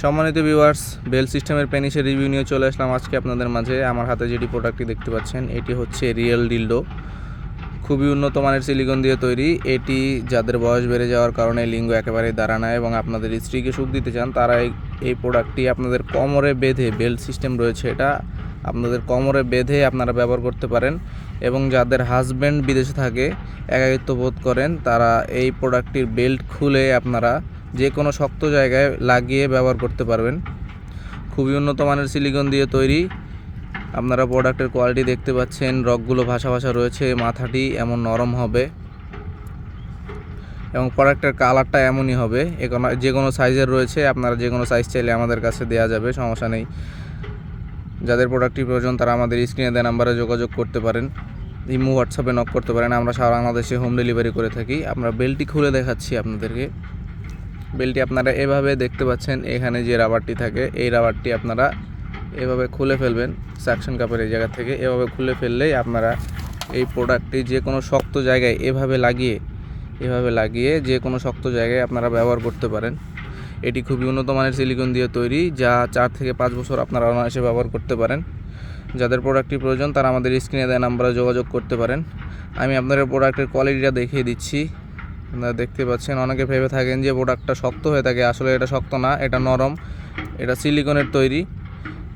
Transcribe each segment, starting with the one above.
সম্মানিত viewers bell সিস্টেমের পেনিসের review নিয়ে চলে আসলাম আজকে আপনাদের মাঝে। আমার হাতে যেটি প্রোডাক্টটি দেখতে পাচ্ছেন, এটি হচ্ছে রিয়েল ডিল্ডো খুবই উন্নত মানের সিলিকন দিয়ে তৈরি। এটি যাদের বয়স বেড়ে যাওয়ার কারণে লিঙ্গ একেবারেই দাঁড়া না এবং আপনাদের স্ত্রীকে সুখ দিতে চান, তারা এই এই প্রোডাক্টটি আপনাদের কোমরে বেঁধে বেল্ট সিস্টেম রয়েছে এটা, আপনাদের কোমরে বেঁধে আপনারা ব্যবহার করতে পারেন এবং যাদের হাজব্যান্ড বিদেশে থাকে, একাকিত্ব বোধ করেন, তারা এই প্রোডাক্টটির বেল্ট খুলে আপনারা যে কোনো শক্ত জায়গায় লাগিয়ে ব্যবহার করতে পারবেন। খুবই উন্নত মানের সিলিকন দিয়ে তৈরি। আপনারা প্রোডাক্টের কোয়ালিটি দেখতে পাচ্ছেন রকগুলো ভাসা ভাসা রয়েছে, মাথাটি এমন নরম হবে এবং প্রোডাক্টের কালারটা এমনই হবে। যে কোনো সাইজের রয়েছে, আপনারা যে কোনো সাইজ চাইলে আমাদের কাছে দেওয়া যাবে, সমস্যা নেই। যাদের প্রোডাক্টটি প্রয়োজন, তারা আমাদের স্ক্রিনে দেওয়া নাম্বারে যোগাযোগ করতে পারেন। ইমো হোয়াটসঅ্যাপে নক করতে পারেন। আমরা সারা বাংলাদেশে হোম ডেলিভারি করে থাকি। আমরা বেলটি খুলে দেখাচ্ছি আপনাদেরকে। বেলটি আপনারা এভাবে দেখতে পাচ্ছেন, এখানে যে রাবারটি থাকে, এই রাবারটি আপনারা এভাবে খুলে ফেলবেন, সাকশন কাপের এই জায়গা থেকে। এভাবে খুলে ফেললেই আপনারা এই প্রোডাক্টটি যে কোনো শক্ত জায়গায় এভাবে লাগিয়ে এভাবে লাগিয়ে যে কোনো শক্ত জায়গায় আপনারা ব্যবহার করতে পারেন। এটি খুবই উন্নত মানের সিলিকন দিয়ে তৈরি, যা চার থেকে পাঁচ বছর আপনারা অনায়াসে ব্যবহার করতে পারেন। যাদের প্রোডাক্টটি প্রয়োজন, তারা আমাদের স্ক্রিনে দেওয়া নাম্বারে যোগাযোগ করতে পারেন। আমি আপনাদের প্রোডাক্টের কোয়ালিটিটা দেখিয়ে দিচ্ছি। আপনারা দেখতে পাচ্ছেন, অনেকে ভেবে থাকেন যে প্রোডাক্টটা শক্ত হয়ে থাকে। আসলে এটা শক্ত না, এটা নরম। এটা সিলিকনের তৈরি,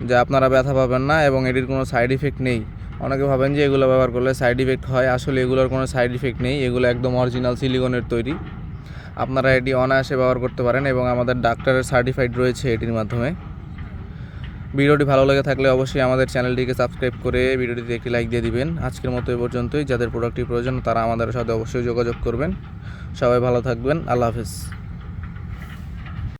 যা আপনারা ব্যথা পাবেন না এবং এটির কোনো সাইড ইফেক্ট নেই। অনেকে ভাবেন যে এগুলো ব্যবহার করলে সাইড ইফেক্ট হয়। আসলে এগুলোর কোনো সাইড ইফেক্ট নেই। এগুলো একদম অরিজিনাল সিলিকনের তৈরি। আপনারা এটি অনায়াসে ব্যবহার করতে পারেন এবং আমাদের ডাক্তারের সার্টিফাইড রয়েছে এটির মাধ্যমে। ভিডিওটি ভালো লেগে থাকলে অবশ্যই আমাদের চ্যানেলটিকে সাবস্ক্রাইব করে ভিডিওটিতে একটি লাইক দিয়ে দিবেন। আজকের মতো এ পর্যন্তই। যাদের প্রোডাক্টটি প্রয়োজন তারা আমাদের সাথে অবশ্যই যোগাযোগ করবেন। সবাই ভালো থাকবেন। আল্লাহ হাফেজ।